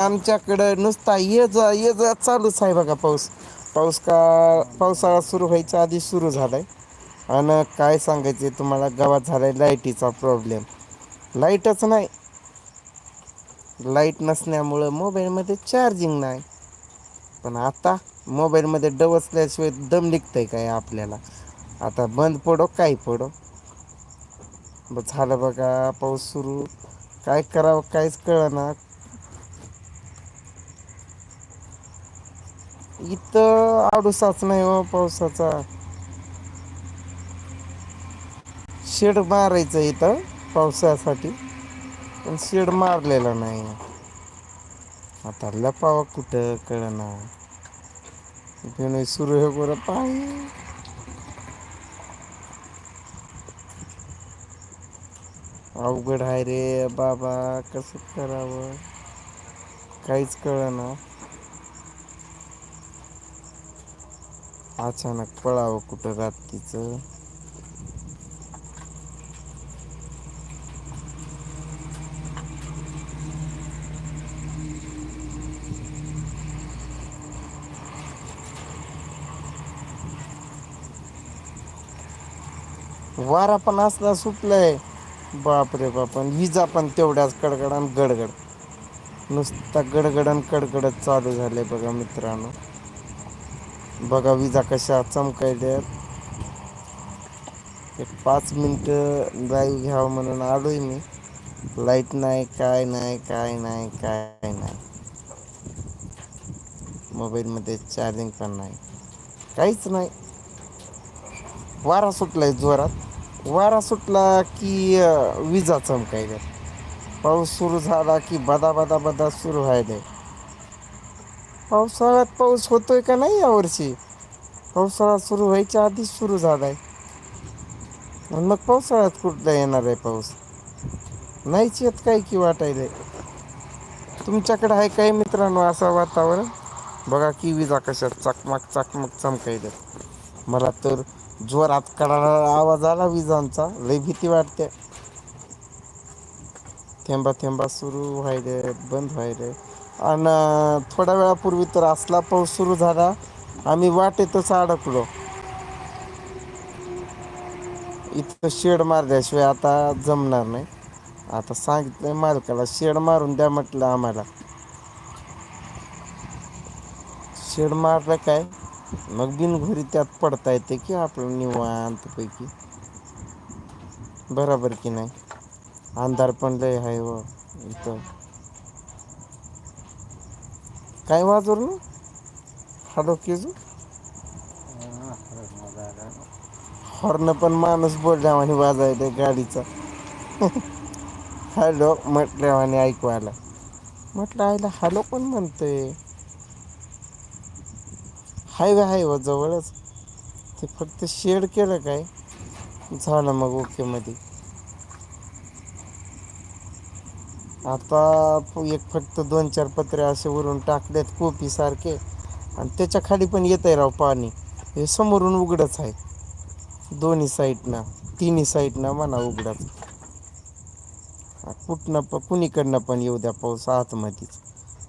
आमच्याकडं नुसता ये जा ये जा चालूच आहे बघा पाऊस. पाऊस का पावसाळा सुरू व्हायचा आधी सुरू झालाय. आणि काय सांगायचे तुम्हाला गावात झालाय लाईटीचा प्रॉब्लेम लाईटच नाही. लाइट नसल्यामुळं मोबाईलमध्ये चार्जिंग नाही. पण आता मोबाईलमध्ये डवसल्याशिवाय दम निघतंय काय आपल्याला? आता बंद पडो काय पडो? ब झालं बघा पाऊस सुरू. काय करावं काहीच कळना. इथं आडूसाच नाही हो पावसाचा. शेड मारायचं इथं पावसासाठी. पण शेड मारलेला नाही. आता लपावा कुठं कळना गणेश सुरू आहे गोर पाणी. अवघड आहे रे बाबा कसं करावं? काहीच कळना. अचानक पळावं कुठं रात्रीचं वारा पण असला सुटलाय. बाप आणि विजा पण तेवढ्याच कडकड आणि गडगड. नुसता गडगडन कडकडत चालू झाले बघा मित्रांनो. बघा विजा कशा चमकायल्यात. एक पाच मिनटं ड्राईव्ह घ्यावं म्हणून आलोय मी. लाइट नाही काय नाही काय नाही काय नाही. मोबाईलमध्ये चार्जिंग पण नाही. काहीच नाही. वारा सुटलाय जोरात. वारा सुटला की विजा चमकायल्यात. पाऊस सुरू झाला की बदा बदा बदा सुरू व्हायला पावसाळ्यात पाऊस होतोय का नाही यावर्षी? पावसाळा सुरू व्हायच्या आधीच सुरू झाला आणि मग पावसाळ्यात कुठला येणार आहे पाऊस? नाहीच येत काय की वाटायलय तुमच्याकडे आहे काही मित्रांनो असं वातावरण? बघा की विजा कशा चकमक चकमक चमकायल्यात. मला तर जोरात कडाडा आवाज आला विजांचा. लय भीती वाटते. थेंबा थेंबा सुरू व्हायले बंद व्हायले. आणि थोड्या वेळापूर्वी तर असला पाऊस सुरू झाला आम्ही वाटेतच अडकलो. इथं शेड मारल्याशिवाय आता जमणार नाही. आता सांगितलंय मालकाला शेड मारून द्या म्हटलं आम्हाला. शेड मारलं काय? मग बिनघोरी त्यात पडता येते की आपलं निवांतपैकी? बरोबर की नाही? अंधार पण लय आहे व हो, इथं. काय वाजवलं? हॅलो केजू? हॉर्न पण माणूस बोलल्यावानी वाजायला गाडीचा. हॅलो म्हटल्यावानी ऐकू आलं. म्हटलं आईला हॅलो पण म्हणतोय. हायवे हायवे व हो, जवळच. ते फक्त शेड केलं काय? झालं मग ओकेमध्ये आता एक फक्त दोन चार पत्रे असे वरून टाकलेत कोपी सारखे आणि त्याच्याखाली पण येत आहे राव पाणी. हे समोरून उघडच आहे. दोन्ही साईडनं तिन्ही साईडनं म्हणा उघडाच. कुठनं प कुणीकडनं पण येऊ द्या पाऊस आतमध्येच.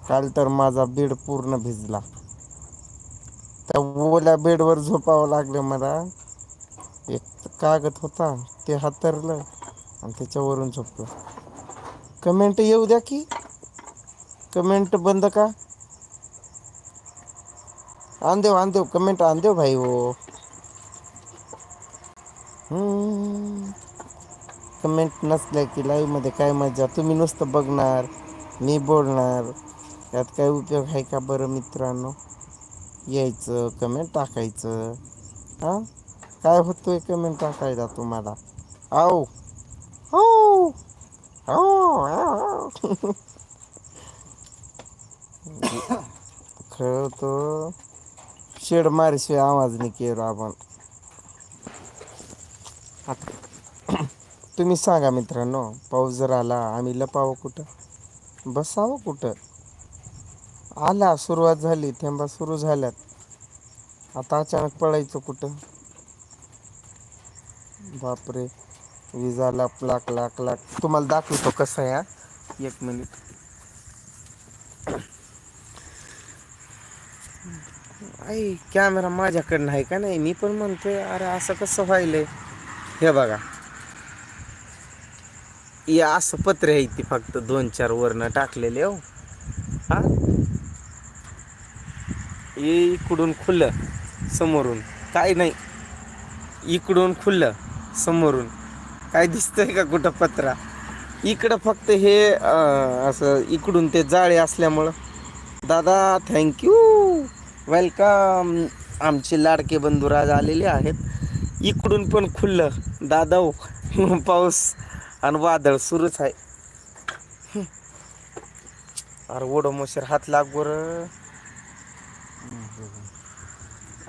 काल तर माझा बेड पूर्ण भिजला. त्या ओल्या बेडवर झोपावं लागलं मला. एक कागद होता ते हातरलं आणि त्याच्यावरून झोपलं. कमेंट येऊ द्या की. कमेंट बंद का? आण देव आण देव कमेंट आण देव भाई हो. कमेंट नसल्या की लाईव्हमध्ये काय मजा? तुम्ही नुसतं बघणार मी बोलणार. यात काय उपयोग आहे का बरं मित्रांनो? यायचं कमेंट टाकायचं. हां? काय होतोय कमेंट टाकायला तुम्हाला? आओ हो हो खेळतो शेड मारशिवाय आवाज नाही केलो आपण. तुम्ही सांगा मित्रांनो पाऊस जर आला आम्ही लपावं कुठं? बसावं कुठं? आला सुरुवात झाली थेंबा सुरू झाल्यात. आता अचानक पळायचं कुठं? बापरे. विजा लाक लाक लाक लाक तुम्हाला दाखवतो कसं आहे एक मिनिट आई कॅमेरा माझ्याकडनं आहे का नाही? मी पण म्हणते अरे असं कसं व्हायलंय? हे बघा. या असं पत्र आहे ती फक्त दोन चार वरनं टाकलेले हो? हा इकडून खुलं समोरून. काय नाही. इकडून खुलं समोरून. काय दिसतंय का कुठं पत्रा? इकडं फक्त हे असं इकडून ते जाळे असल्यामुळं. दादा थँक्यू वेलकम आमचे लाडके बंधुराज आलेले आहेत. इकडून पण खुल्लं दादा हो, पाऊस आणि वादळ सुरूच आहे. अरे ओढो हात लाग बरं.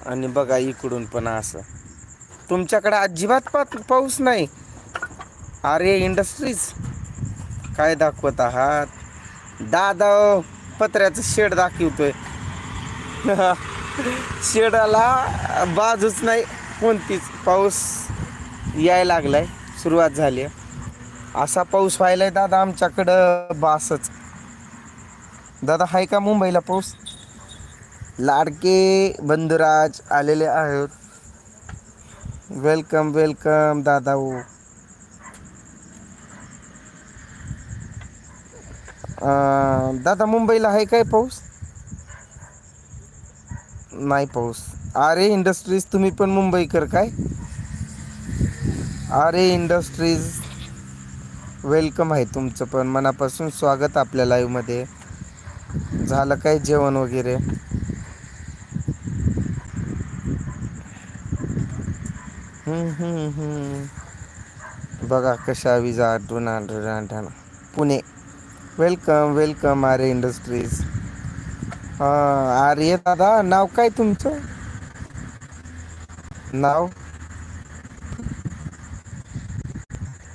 आणि बघा इकडून पण असं. तुमच्याकडे अजिबात पाऊस नाही. अरे इंडस्ट्रीज काय दाखवत आहात? दादा पत्र्याचं शेड दाखवतोय. शेडाला बाजूच नाही कोणतीच. पाऊस यायला लागलाय. सुरुवात झाली आहे. असा पाऊस व्हायलाय दादा आमच्याकडं बासच. दादा हाय का मुंबईला पाऊस? लाडके बंधुराज आलेले आहेत. वेलकम वेलकम दादा हो अं, दादा मुंबईला आहे काय पाऊस? नाही पाऊस. अरे इंडस्ट्रीज तुम्ही पण मुंबईकर काय? अरे इंडस्ट्रीज वेलकम आहे तुमचं पण. मनापासून स्वागत आपल्या लाईव्हमध्ये. झालं काय जेवण वगैरे? बघा कशा विजा डुना डुना Pune. Welcome welcome Arya industries हां आर्य दादा नाव काय तुमचं? नाव?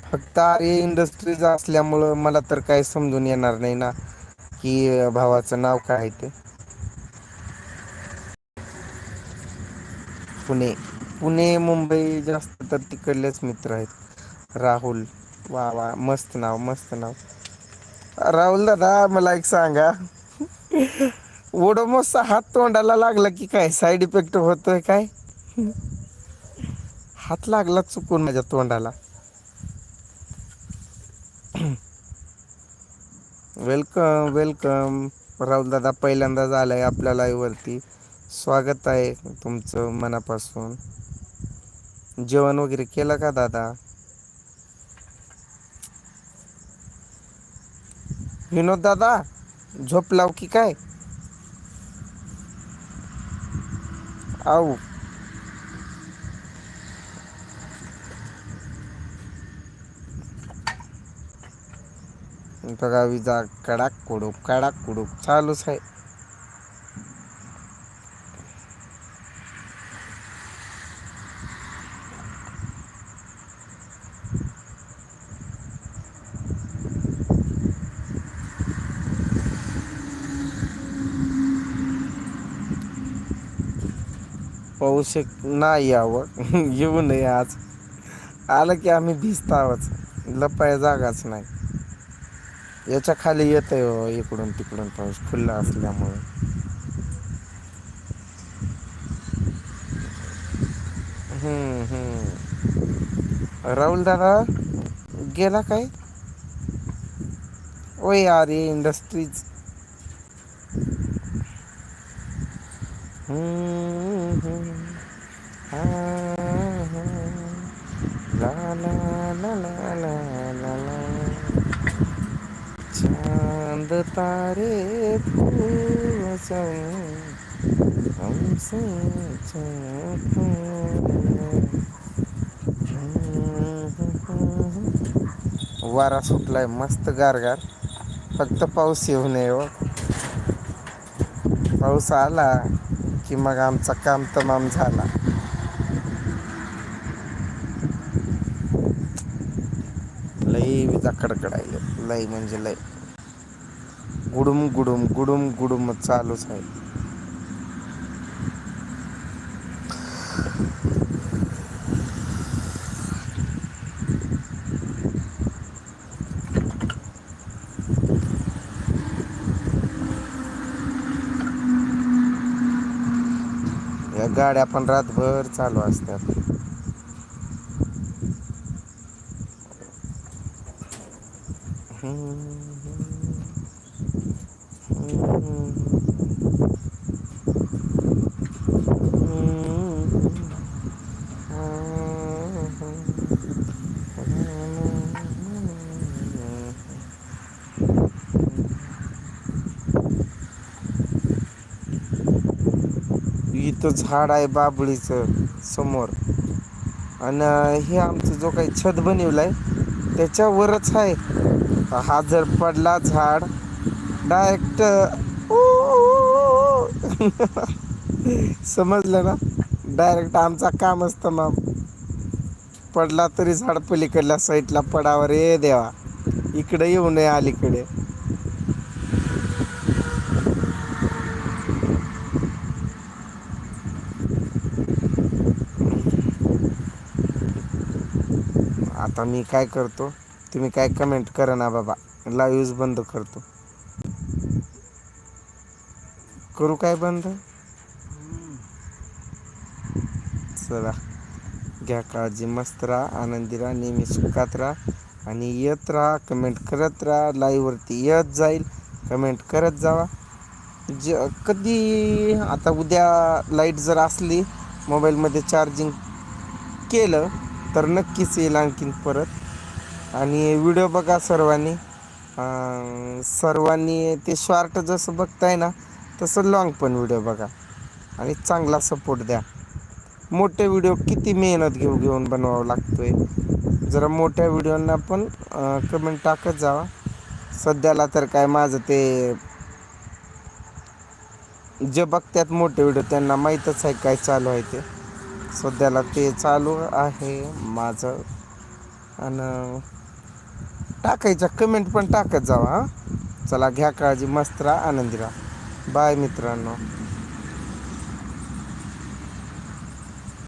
फक्त आर्य इंडस्ट्रीज असल्यामुळं मला तर काही समजून येणार नाही ना की भावाचं नाव काय आहे ते. पुणे. पुणे मुंबई जास्त तर तिकडलेच मित्र आहेत. राहुल वा वा मस्त नाव मस्त नाव. राहुल दादा मला एक सांगा. ओडोमोसचा हात तोंडाला लागला की काय? साईड इफेक्ट होतोय काय? हात लागला चुकून माझ्या तोंडाला. वेलकम वेलकम राहुल दादा पहिल्यांदाच आलाय आपल्या लाईव्हवरती वरती. स्वागत आहे तुमचं मनापासून. जेवण वगैरे केलं का दादा? विनोद दादा झोप लाव की काय? आऊ. बघा विजा कडाक कुडूक कडाक कुडूक चालूच आहे. पाऊस एक नाही यावं. येऊ नये आज. आलं की आम्ही भिजत आहोत लपाय जागाच नाही. याच्या खाली येत आहे हो, इकडून तिकडून पाऊस खुल्ला असल्यामुळे. राहुल दादा गेला काय? ओ अरे इंडस्ट्रीज हम्म, हम्म. आ, हा. ला, ला, ला, ला, ला, ला, ला. चांद तारे फूल हमसे वारा सुटलाय मस्त गारगार फक्त पाऊस येऊ नये हो. पाऊस आला की मग आमचा काम तमाम झाला. लई विजा कडकडायले लई म्हणजे लई. गुडुम गुडुम गुडुम गुडुम चालूच आहे. गाड्या पण रातभर चालू असतात. तो झाड आहे बाबळीचं समोर. आणि हे आमचं जो काही छत बनवलाय त्याच्यावरच आहे. हा जर पडला झाड डायरेक्ट समजलं ना? डायरेक्ट आमचा काम असतं मग. पडला तरी झाड पलीकडल्या साईडला पडावर रे देवा. इकडे येऊ नये अलीकडे. आता मी काय करतो तुम्ही काय कमेंट करा ना बाबा. लाईव्ह बंद करतो. करू काय बंद? चला. घ्या काळजी मस्त राहा आनंदी राहा नेहमी सुखात राहा आणि येत राहा कमेंट करत राहा लाईव्हवरती येत जाईल कमेंट करत जावा. ज कधी आता उद्या लाइट जर असली मोबाईलमध्ये चार्जिंग केलं तर नक्कीच येईल आणखीन परत. आणि व्हिडिओ बघा सर्वांनी. सर्वांनी ते शॉर्ट जसं बघताय ना तसं लॉंग पण व्हिडिओ बघा. आणि चांगला सपोर्ट द्या. मोठे व्हिडिओ किती मेहनत घेऊ घेऊन बनवावं लागतोय. जरा मोठ्या व्हिडिओंना पण कमेंट टाकत जावा. सध्याला तर काय माझं ते जे बघतात मोठे व्हिडिओ त्यांना माहीतच आहे काय चालू आहे ते. सध्याला ते चालू आहे माझं. आणि टाकायच्या कमेंट पण टाकत जावा हां. चला घ्या काळजी मस्त राहा आनंदी राहा. बाय मित्रांनो.